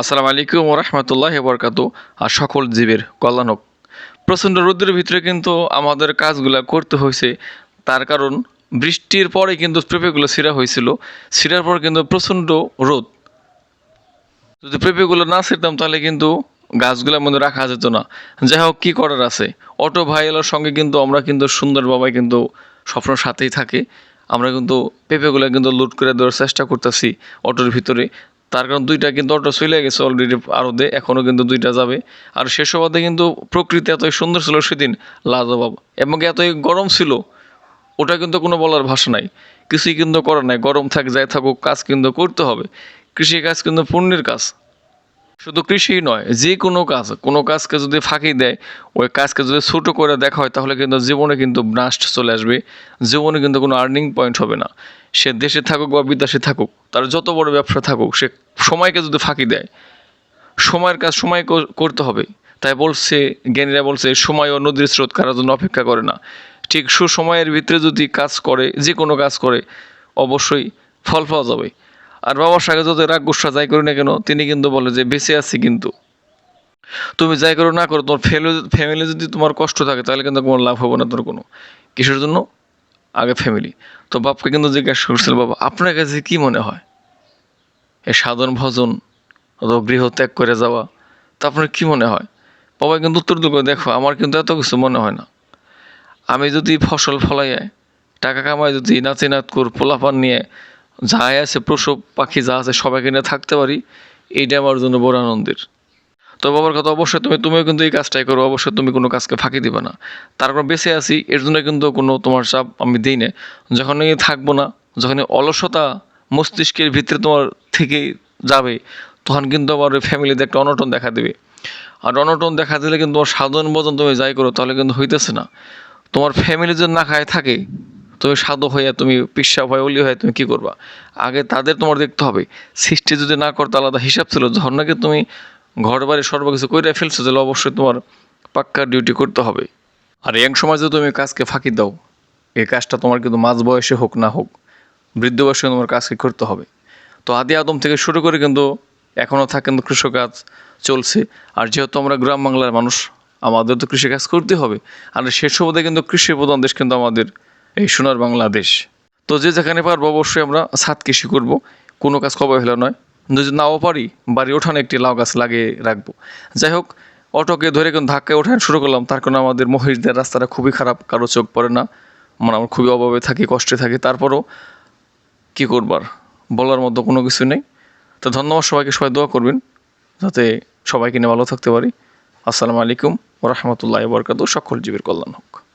আসসালামু আলাইকুম রহমতুল্লাহ বরকাত। আর সকল জীবের কল্যাণ হোক। প্রচণ্ড রোদ্রের ভিতরে কিন্তু আমাদের কাজগুলো করতে হয়েছে। তার কারণ, বৃষ্টির পরে কিন্তু পেঁপেগুলো ছিঁড়া হয়েছিল। ছিঁড়ার পর কিন্তু প্রচণ্ড রোদ। যদি পেঁপেগুলো না ছিঁড়তাম, তাহলে কিন্তু গাছগুলোর মধ্যে রাখা যেত না। যাই হোক, কী করার আছে? অটো ভাইয়েলার সঙ্গে কিন্তু আমরা কিন্তু সুন্দর বাবাই কিন্তু স্বপ্ন সাথেই থাকে। আমরা কিন্তু পেঁপেগুলো কিন্তু লুট করে দেওয়ার চেষ্টা করতেছি অটোর ভিতরে। তার কারণ দুইটা কিন্তু অটো চলে গেছে অলরেডি আরদে এখনও কিন্তু দুইটা যাবে। আর শেষ হওয়াতে কিন্তু প্রকৃতি এতই সুন্দর ছিল সেদিন, লাজবাব। এবং এতই গরম ছিল, ওটা কিন্তু কোনো বলার ভাষা নাই। কৃষি কিন্তু করার নাই, গরম থাক, যাই থাকুক, কাজ কিন্তু করতে হবে। কৃষি কাজ কিন্তু পুণ্যের কাজ। শুধু কৃষি নয়, যে কোনো কাজ, কোনো কাজকে যদি ফাঁকি দেয়, ওই কাজকে যদি ছোটো করে দেখা হয়, তাহলে কিন্তু জীবনে কিন্তু ব্রাস্ট চলে আসবে, জীবনে কিন্তু কোনো আর্নিং পয়েন্ট হবে না। সে দেশে থাকুক বা বিদেশে থাকুক, তার যত বড় ব্যবসা থাকুক, সে সময়কে যদি ফাঁকি দেয়, সময়ের কাজ সময় করতে হবে। তাই বলছে, জ্ঞানীরা বলছে, সময় ও নদীর স্রোত কারোর জন্য অপেক্ষা করে না। ঠিক সুসময়ের ভিতরে যদি কাজ করে, যে কোনো কাজ করে, অবশ্যই ফল পাওয়া যাবে। আর বাবার সাথে যদি রাগ গুসা যাই করি না কেন, তিনি কিন্তু বলে যে, বেঁচে আছি কিন্তু। তুমি যাই করো না করো, তোমার ফ্যামিলি যদি তোমার কষ্ট থাকে, তাহলে কিন্তু তোমার লাভ হবে না তোর কোনো। কিসের জন্য? আগে ফ্যামিলি তো বাপকে কিন্তু জিজ্ঞাসা করছিল, বাবা, আপনার কাছে কি মনে হয়? এ সাধন, ভজন অথবা গৃহ ত্যাগ করে যাওয়া, তা আপনার কি মনে হয়? বাবা কিন্তু উত্তর দিল, দেখো, আমার কিন্তু এত কিছু মনে হয় না। আমি যদি ফসল ফলাই টাকা কামাই যদি নাচি নাচ কর পোলাপান নিয়ে যা আছে পশু পাখি যা আছে সবাইকে নিয়ে থাকতে পারি, এইটা আমার জন্য বড় আনন্দের। তো বাবার কথা অবশ্যই তুমি, তুমিও কিন্তু এই কাজটাই করো, অবশ্যই তুমি কোনো কাজকে ফাঁকি দিবে না। তারপর বেঁচে আছি, এর জন্য কিন্তু কোনো তোমার চাপ আমি দিই না। যখন এই থাকব না যখন অলসতা মস্তিষ্কের ভিতরে তোমার থেকে যাবে, তখন কিন্তু আবার ওই ফ্যামিলিতে একটা অনটন দেখা দেবে। আর অনটন দেখা দিলে কিন্তু তোমার সাধন ভোজন তুমি যাই করো, তাহলে কিন্তু হইতেছে না। তোমার ফ্যামিলি যদি না খায় থাকে তুমি সাধু হয়ে তুমি পিসাব হয়ে, অলি হয়ে তুমি কী করবা? আগে তাদের তোমার দেখতে হবে। সৃষ্টি যদি না করতে আলাদা হিসাব ছিল নাকি তুমি ঘর বাড়ি সর্বকিছু করে ফেলছো, তাহলে অবশ্যই তোমার পাক্কা ডিউটি করতে হবে। আর সময় যদি তুমি কাজকে ফাঁকি দাও, এই কাজটা তোমার কিন্তু মাঝ বয়সে হোক না হোক, বৃদ্ধ বয়সে তোমার কাজকে করতে হবে। তো আদি আদম থেকে শুরু করে কিন্তু এখনও থাকে কিন্তু কৃষকাজ চলছে। আর যেহেতু আমরা গ্রাম বাংলার মানুষ, আমাদের তো কৃষিকাজ করতে হবে। আর সে কিন্তু কৃষি প্রধান দেশ কিন্তু আমাদের এই সোনার বাংলাদেশ। তো যে যেখানে পারব অবশ্যই আমরা ছাদ কৃষি করব। কোনো কাজ কবে হলে নয়। যদি নাও পারি, বাড়ি ওঠানে একটি লাউ গাছ লাগিয়ে রাখব। যাই হোক, অটোকে ধরে কিন্তু ধাক্কায় ওঠানো শুরু করলাম। তার কারণে আমাদের মহিষদের রাস্তাটা খুবই খারাপ, কারও চোখ পড়ে না। মানে আমরা খুবই অভাবে থাকি, কষ্টে থাকি। তারপরও কী করবার বলার মতো কোনো কিছু নেই। তো ধন্যবাদ সবাইকে, সবাই দোয়া করবেন। যাতে সবাইকে নিয়ে ভালো থাকতে পারি। আসসালামু আলাইকুম রহমতুল্লাহ বরকাত সকল জীবের কল্যাণ হোক।